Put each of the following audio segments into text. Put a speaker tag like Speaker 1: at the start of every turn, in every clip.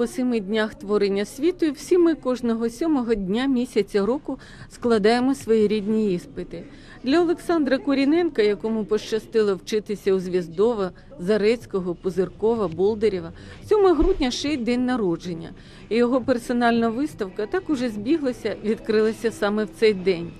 Speaker 1: По семи днях творення світу і всі ми кожного сьомого дня місяця року складаємо свої рідні іспити. Для Олександра Куріненка, якому пощастило вчитися у Звіздова, Зарецького, Пузиркова, Болдерєва, 7 грудня ще й день народження. І його персональна виставка так уже збіглася, відкрилася саме в цей день.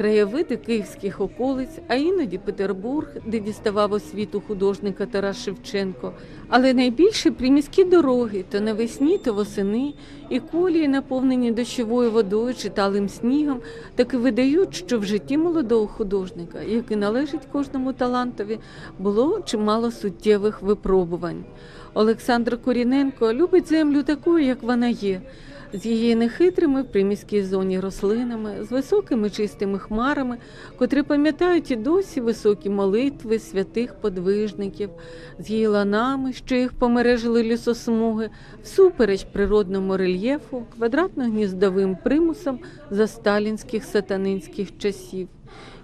Speaker 1: Краєвиди київських околиць, а іноді Петербург, де діставав освіту художника Тарас Шевченко, але найбільше приміські дороги то навесні, то восени, і колії, наповнені дощовою водою чи талим снігом, таки видають, що в житті молодого художника, як і належить кожному талантові, було чимало суттєвих випробувань. Олександр Коріненко любить землю такою, як вона є з її нехитрими в приміській зоні рослинами, з високими чистими хмарами, котрі пам'ятають і досі високі молитви святих подвижників, з її ланами, що їх помережили лісосмуги, всупереч природному рельєфу, квадратно-гніздовим примусом за сталінських сатанинських часів.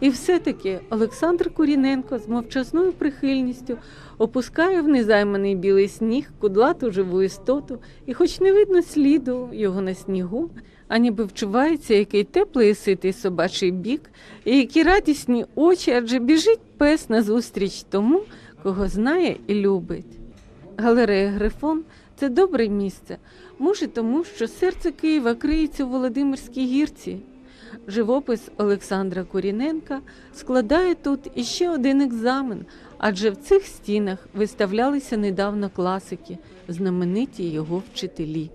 Speaker 1: І все-таки Олександр Куріненко з мовчазною прихильністю опускає в незайманий білий сніг кудлату живу істоту, і хоч не видно сліду його на снігу, а ніби вчувається який теплий і ситий собачий бік, і які радісні очі, адже біжить пес назустріч тому, кого знає і любить. Галерея Грифон це добре місце, може тому, що серце Києва криється у Володимирській гірці. Живопис Олександра Куріненка складає тут іще один екзамен, адже в цих стінах виставлялися недавно класики, знамениті його вчителі.